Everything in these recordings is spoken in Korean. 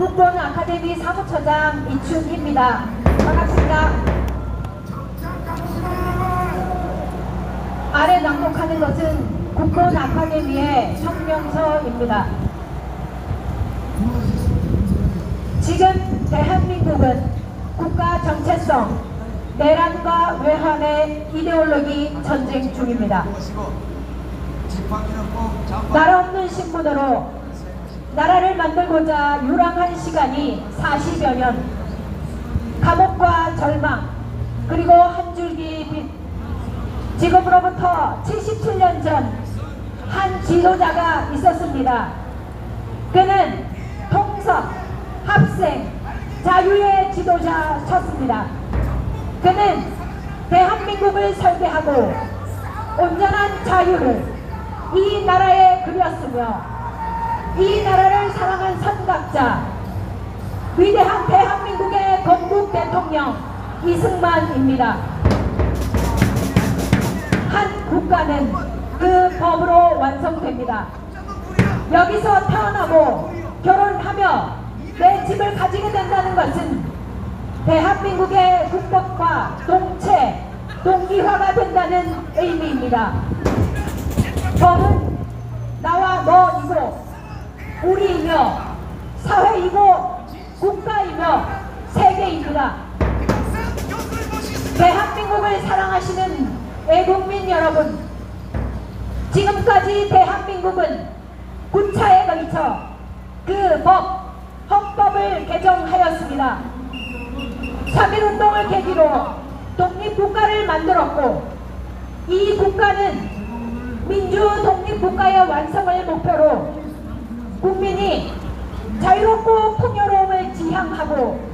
국본 아카데미 사무처장 이춘희입니다. 반갑습니다. 아래 낭독하는 것은 국본 아카데미의 성명서입니다. 지금 대한민국은 국가 정체성, 내란과 외환의 이데올로기 전쟁 중입니다. 나라 없는 신분으로 나라를 만들고자 유랑한 시간이 40여 년 감옥과 절망 그리고 한 줄기 빛 지금으로부터 77년 전 한 지도자가 있었습니다. 그는 통섭, 합생, 자유의 지도자셨습니다. 그는 대한민국을 설계하고 온전한 자유를 이 나라에 그렸으며 이 나라를 사랑한 선각자 위대한 대한민국의 건국 대통령 이승만입니다. 한 국가는 그 법으로 완성됩니다. 여기서 태어나고 결혼하며 내 집을 가지게 된다는 것은 대한민국의 국법과 동체, 동기화가 된다는 의미입니다. 법은 나와 너이고 우리이며 사회이고 국가이며 세계입니다. 대한민국을 사랑하시는 애국민 여러분, 지금까지 대한민국은 군차에 걸쳐 그 법, 헌법을 개정하였습니다. 3.1운동을 계기로 독립국가를 만들었고 이 국가는 민주 독립국가의 완성을 목표로 국민이 자유롭고 풍요로움을 지향하고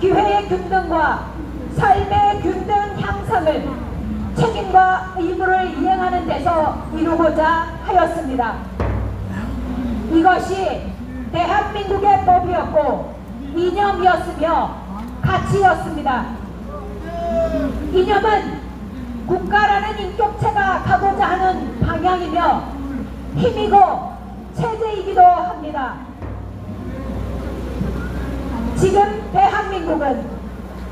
기회의 균등과 삶의 균등 향상을 책임과 의무를 이행하는 데서 이루고자 하였습니다. 이것이 대한민국의 법이었고 이념이었으며 가치였습니다. 이념은 국가라는 인격체가 가고자 하는 방향이며 힘이고 체제이기도 합니다. 지금 대한민국은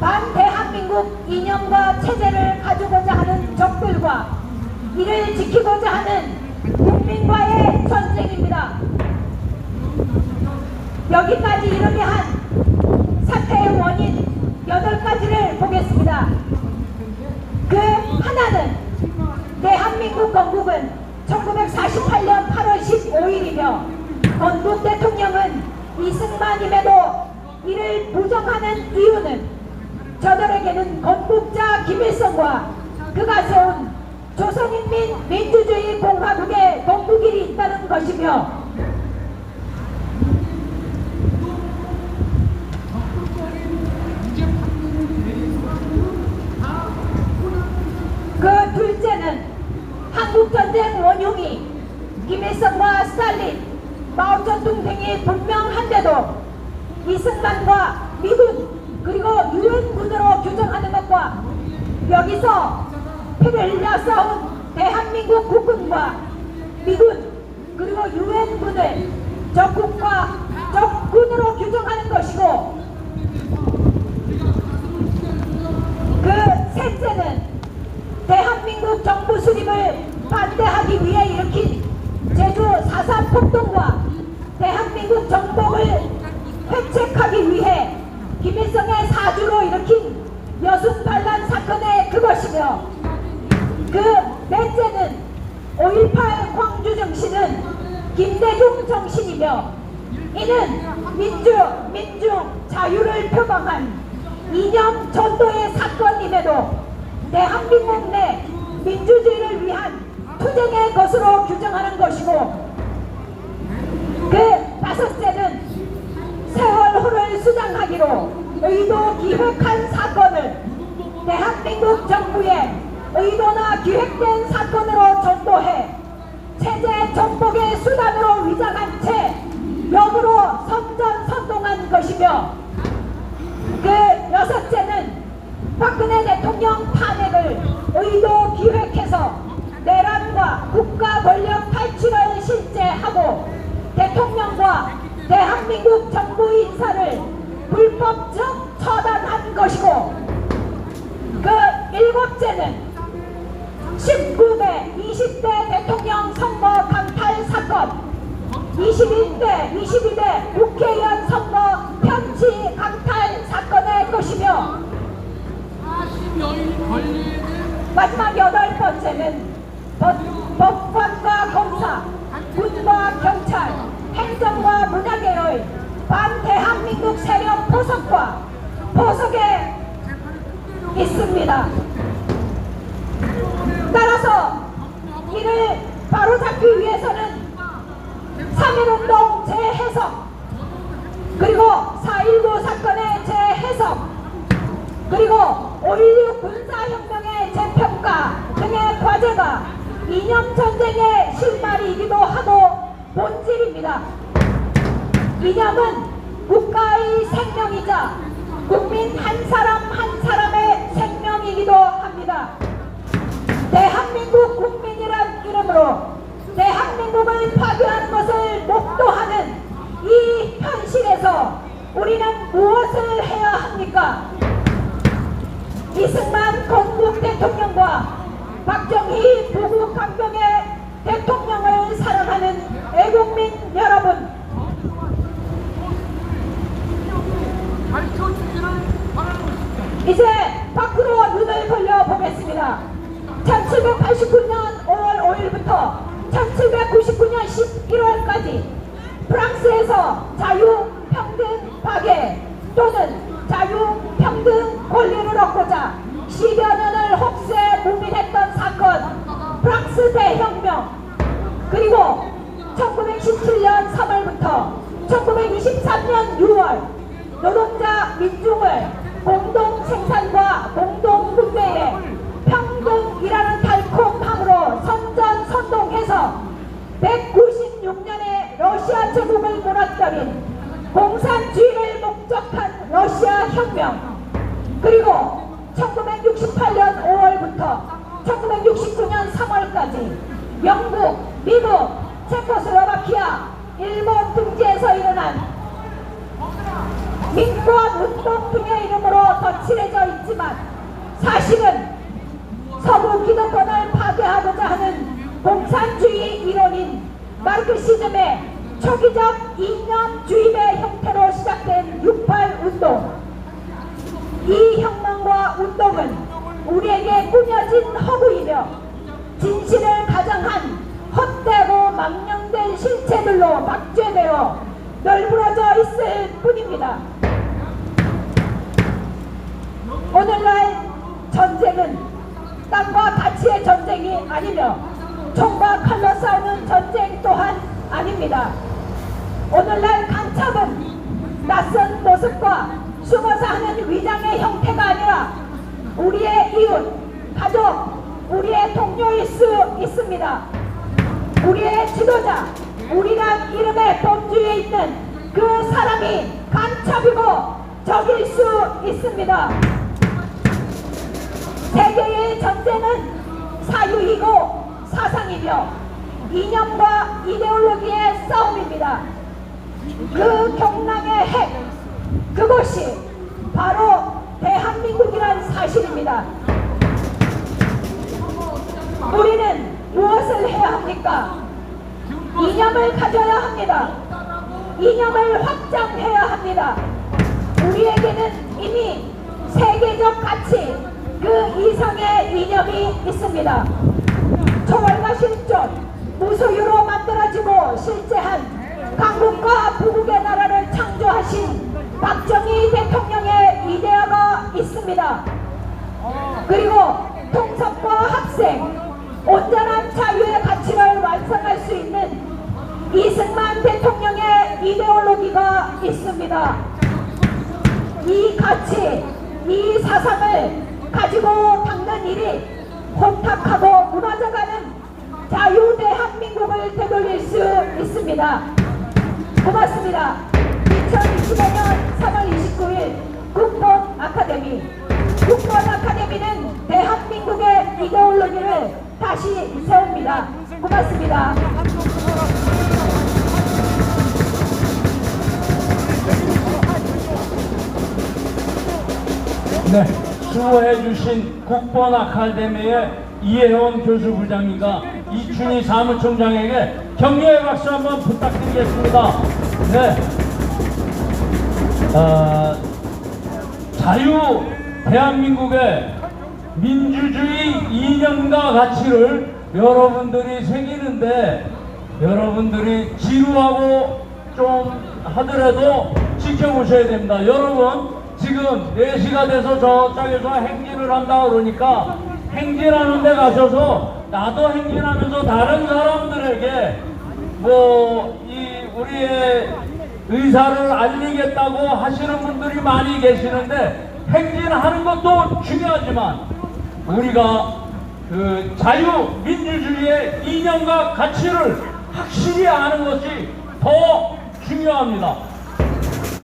반대한민국 이념과 체제를 가지고자 하는 적들과 이를 지키고자 하는 국민과의 전쟁입니다. 여기까지 이르게 한 사태의 원인 8가지를 보겠습니다. 그 하나는 대한민국 건국은 1948년 8월 15일이며 건국 대통령은 이승만임에도 이를 부정하는 이유는 저들에게는 건국자 김일성과 그가 세운 조선인민 민주주의 공화국의 건국일이 있다는 것이며 한국전쟁 원흉이 김일성과 스탈린, 마오쩌둥 등이 분명한데도 이승만과 미군 그리고 유엔군으로 규정하는 것과 여기서 피를 흘려 싸운 대한민국 국군과 미군 그리고 유엔군을 적국과 적군으로 규정하는 것이고 그 셋째는 대한민국 정부 수립을 반대하기 위해 일으킨 제주 4.3 폭동과 대한민국 정복을 회책하기 위해 김일성의 사주로 일으킨 여순반란 사건의 그것이며 그 넷째는 5.18 광주 정신은 김대중 정신이며 이는 민주, 민중, 자유를 표방한 이념 전도의 사건임에도 대한민국 내 민주주의를 위한 투쟁의 것으로 규정하는 것이고 그 다섯째는 세월호를 수장하기로 의도 기획한 사건을 대한민국 정부의 의도나 기획된 사건으로 전도해 체제 정복의 수단으로 위장한 채 역으로 선전선동한 것이며 그 여섯째는 박근혜 대통령 탄핵을 의도 기획해서 내란과 국가 권력 탈취를 실제하고 대통령과 대한민국 정부 인사를 불법적 처단한 것이고 그 일곱째는 19대 20대 대통령 선거 강탈 사건 21대 22대 국회의원 선거 편취 강탈 사건의 것이며 40여일 걸리는 마지막 여덟 번째는 법- 법관과 검사, 군과 경찰, 행정과 문화계의 반대한민국 세력 포석과 포석에 있습니다. 따라서 이를 바로잡기 위해서는 3.1운동 재해석 그리고 4.19 사건의 재해석 그리고 5.16 군사혁명의 재평가 등의 과제가 이념 전쟁의 실마리이기도 하고 본질입니다. 이념은 국가의 생명이자 국민 한 사람 한 사람의 생명이기도 합니다. 대한민국 국민이란 이름으로 대한민국을 파괴하는 것을 목도하는 이 현실에서 우리는 무엇을 해야 합니까? 이승만 건국 대통령과 박정희 부국 강병의 대통령을 사랑하는 애국민 여러분. 이제 밖으로 눈을 돌려 보겠습니다. 1789년 5월 5일부터 1799년 11월까지 프랑스에서 자유, 평등, 박애 또는 자유, 평등, 권리를 얻고자 10여 년을 혹세 무민했던 사건 프랑스 대혁명 그리고 1917년 3월부터 1923년 6월 노동자 민중을 공동 생산과 공 196년에 러시아 제국을 무너뜨린 공산주의를 목적한 러시아 혁명 그리고 1968년 5월부터 1969년 3월까지 영국, 미국, 체코슬로바키아, 일본 등지에서 일어난 민권 운동 등의 이름으로 덧칠해져 있지만 사실은 마르크시즘의 초기적 이념 주입의 형태로 시작된 68 운동 이 혁명과 운동은 우리에게 꾸며진 허구이며 진실을 가장한 헛되고 망령된 실체들로 박죄되어 널브러져 있을 뿐입니다. 오늘날 전쟁은 땅과 가치의 전쟁이 아니며 총과 칼로 싸우는 전쟁 또한 아닙니다. 오늘날 간첩은 낯선 모습과 숨어서 하는 위장의 형태가 아니라 우리의 이웃, 가족, 우리의 동료일 수 있습니다. 우리의 지도자, 우리란 이름의 범주에 있는 그 사람이 간첩이고 적일 수 있습니다. 세계의 전쟁은 사유이고 사상이며 이념과 이데올로기의 싸움입니다. 그 경랑의 핵, 그것이 바로 대한민국이란 사실입니다. 우리는 무엇을 해야 합니까? 이념을 가져야 합니다. 이념을 확장해야 합니다. 우리에게는 이미 세계적 가치 그 이상의 이념이 있습니다. 실존, 무소유로 만들어지고 실제한 강국과 부국의 나라를 창조하신 박정희 대통령의 이데아가 있습니다. 그리고 통섭과 학생, 온전한 자유의 가치를 완성할 수 있는 이승만 대통령의 이데올로기가 있습니다. 이 가치, 이 사상을 가지고 닦는 일이 혼탁하고 무너져가는 자유 대한민국을 되돌릴 수 있습니다. 고맙습니다. 2025년 3월 29일 국본 아카데미 국본 아카데미는 대한민국의 이데올로기를 다시 세웁니다. 고맙습니다. 네, 수호해 주신 국번 아카데미의 이혜원 교수 부장님과 이춘희 사무총장에게 격려의 박수 한번 부탁드리겠습니다. 네. 어, 자유 대한민국의 민주주의 이념과 가치를 여러분들이 새기는데 여러분들이 지루하고 좀 하더라도 지켜보셔야 됩니다. 여러분 지금 4시가 돼서 저쪽에서 행진을 한다 그러니까 행진하는 데 가셔서 나도 행진하면서 다른 사람들에게 뭐 이 우리의 의사를 알리겠다고 하시는 분들이 많이 계시는데 행진하는 것도 중요하지만 우리가 그 자유 민주주의의 이념과 가치를 확실히 아는 것이 더 중요합니다.